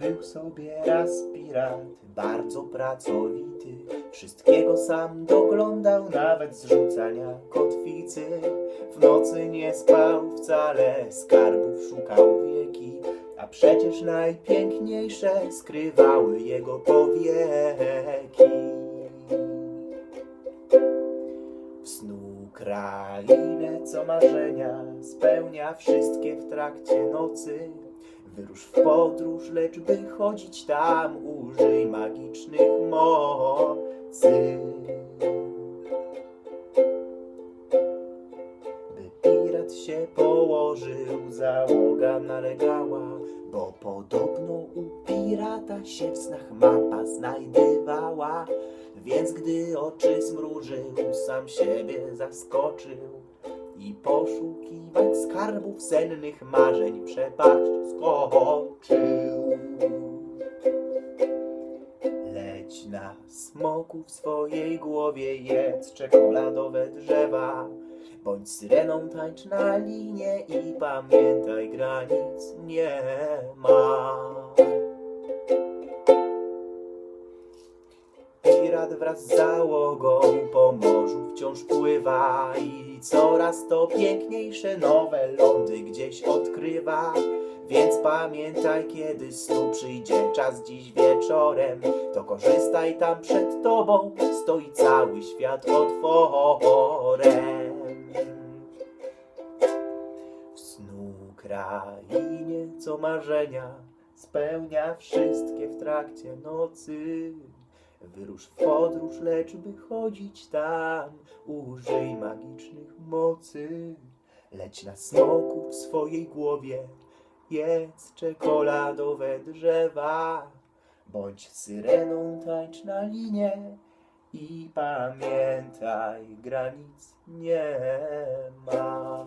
Był sobie raz pirat, bardzo pracowity. Wszystkiego sam doglądał, nawet zrzucania kotwicy. W nocy nie spał wcale, skarbów szukał wieki. A przecież najpiękniejsze skrywały jego powieki. W snu krainę, co marzenia spełnia wszystkie w trakcie nocy. Wyrusz w podróż, lecz by chodzić tam, użyj magicznych mocy. By pirat się położył, załoga nalegała, bo podobno u pirata się w snach mapa znajdywała. Więc gdy oczy zmrużył, sam siebie zaskoczył skarbów sennych marzeń przepaść skoczył. Leć na smoku w swojej głowie, jedz czekoladowe drzewa. Bądź syreną, tańcz na linie i pamiętaj, granic nie ma. Pirat wraz z załogą po morzu wciąż pływa i coraz to piękniejsze nowe lądy gdzieś odkrywa. Więc pamiętaj, kiedy snu przyjdzie czas dziś wieczorem, to korzystaj tam przed tobą, stoi cały świat otworem. W snu krainie, co marzenia spełnia wszystkie w trakcie nocy. Wyrusz w podróż, lecz by chodzić tam, użyj magicznych mocy. Leć na smoku w swojej głowie, jedz czekoladowe drzewa. Bądź syreną, tańcz na linie i pamiętaj, granic nie ma.